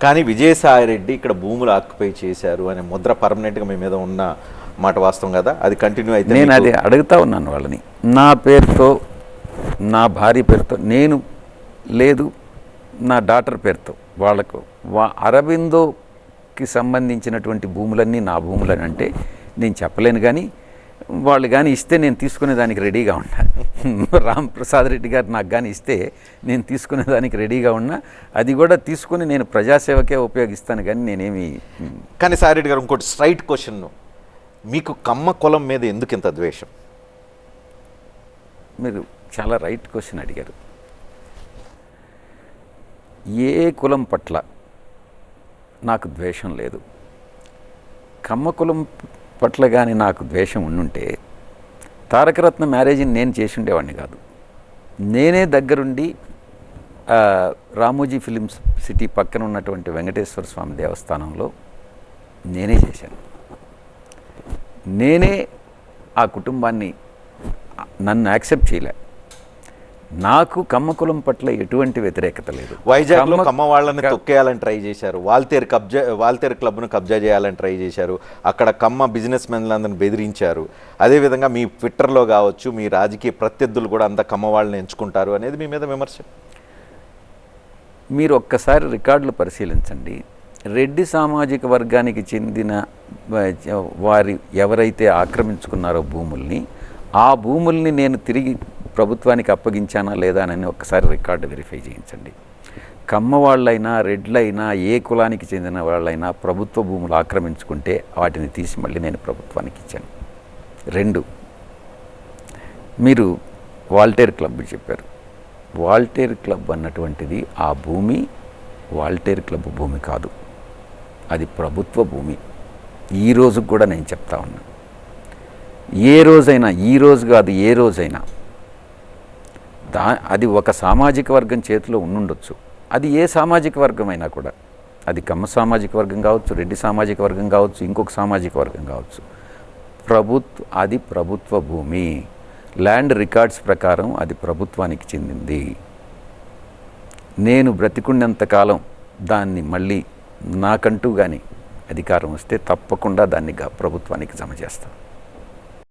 కానీ విజయసాయి రెడ్డి ఇక్కడ భూములు ఆక్యుపై చేశారు అనే ముద్ర పర్మనెంట్గా మీ మీద ఉన్న మాట వాస్తవం కదా? అది కంటిన్యూ అయితే నేను అది అడుగుతా ఉన్నాను వాళ్ళని. నా పేరుతో నా భార్య పేరుతో నేను లేదు నా డాటర్ పేరుతో వాళ్ళకు వా అరబిందోకి సంబంధించినటువంటి భూములన్నీ నా భూములని అంటే నేను చెప్పలేను కానీ వాళ్ళు కానీ ఇస్తే నేను తీసుకునే దానికి రెడీగా ఉన్నా. రామ్ ప్రసాద్ రెడ్డి గారు నాకు కానీ ఇస్తే నేను తీసుకునే దానికి రెడీగా ఉన్నా. అది కూడా తీసుకుని నేను ప్రజాసేవకే ఉపయోగిస్తాను కానీ నేనేమి కానీ సాయిరెడ్డి గారు ఇంకోటి స్ట్రైట్ క్వశ్చన్. మీకు కమ్మ కులం మీద ఎందుకు ఇంత ద్వేషం? మీరు చాలా రైట్ క్వశ్చన్ అడిగారు. ఏ కులం పట్ల నాకు ద్వేషం లేదు. కమ్మ కులం పట్ల కానీ నాకు ద్వేషం ఉండుంటే తారకరత్న మ్యారేజ్ని నేను చేసి ఉండేవాడిని కాదు. నేనే దగ్గరుండి రామోజీ ఫిలిమ్స్ సిటీ పక్కన ఉన్నటువంటి వెంకటేశ్వర స్వామి దేవస్థానంలో నేనే చేశాను. నేనే ఆ కుటుంబాన్ని నన్ను యాక్సెప్ట్ చేయలే. నాకు కమ్మ కులం పట్ల ఎటువంటి వ్యతిరేకత లేదు. వైజాగ్లో కమ్మ- వాళ్ళని తొక్కేయాలని ట్రై చేశారు. వాల్తేరు కబ్జా వాల్తేరు క్లబ్ను కబ్జా చేయాలని ట్రై చేశారు. అక్కడ కమ్మ బిజినెస్ మెన్లందరిని బెదిరించారు. అదేవిధంగా మీ ట్విట్టర్లో కావచ్చు మీ రాజకీయ ప్రత్యర్థులు కూడా అంత కమ్మ వాళ్ళని ఎంచుకుంటారు అనేది మీ మీద విమర్శ. మీరు ఒక్కసారి రికార్డులు పరిశీలించండి. రెడ్డి సామాజిక వర్గానికి చెందిన వారి ఎవరైతే ఆక్రమించుకున్నారో భూముల్ని ఆ భూముల్ని నేను తిరిగి ప్రభుత్వానికి అప్పగించానా లేదా అని ఒక్కసారి రికార్డు వెరిఫై చేయించండి. కమ్మ వాళ్ళైనా రెడ్లైనా ఏ కులానికి చెందిన వాళ్ళైనా ప్రభుత్వ భూములు ఆక్రమించుకుంటే వాటిని తీసి మళ్ళీ నేను ప్రభుత్వానికి ఇచ్చాను. రెండు మీరు వాల్టేర్ క్లబ్ చెప్పారు. వాల్టేర్ క్లబ్ అన్నటువంటిది ఆ భూమి వాల్టేర్ క్లబ్ భూమి కాదు. అది ప్రభుత్వ భూమి. ఈ కూడా నేను చెప్తా ఉన్నా. ఏ రోజైనా ఈ రోజు కాదు ఏ రోజైనా దా అది ఒక సామాజిక వర్గం చేతిలో ఉండుండొచ్చు. అది ఏ సామాజిక వర్గమైనా కూడా. అది కమ్మ సామాజిక వర్గం కావచ్చు రెడ్డి సామాజిక వర్గం కావచ్చు ఇంకొక సామాజిక వర్గం కావచ్చు. ప్రభుత్వ అది ప్రభుత్వ భూమి. ల్యాండ్ రికార్డ్స్ ప్రకారం అది ప్రభుత్వానికి చెందింది. నేను బ్రతికున్నంత కాలం దాన్ని మళ్ళీ నాకంటూ కానీ అధికారం వస్తే తప్పకుండా దాన్ని ప్రభుత్వానికి జమ చేస్తాను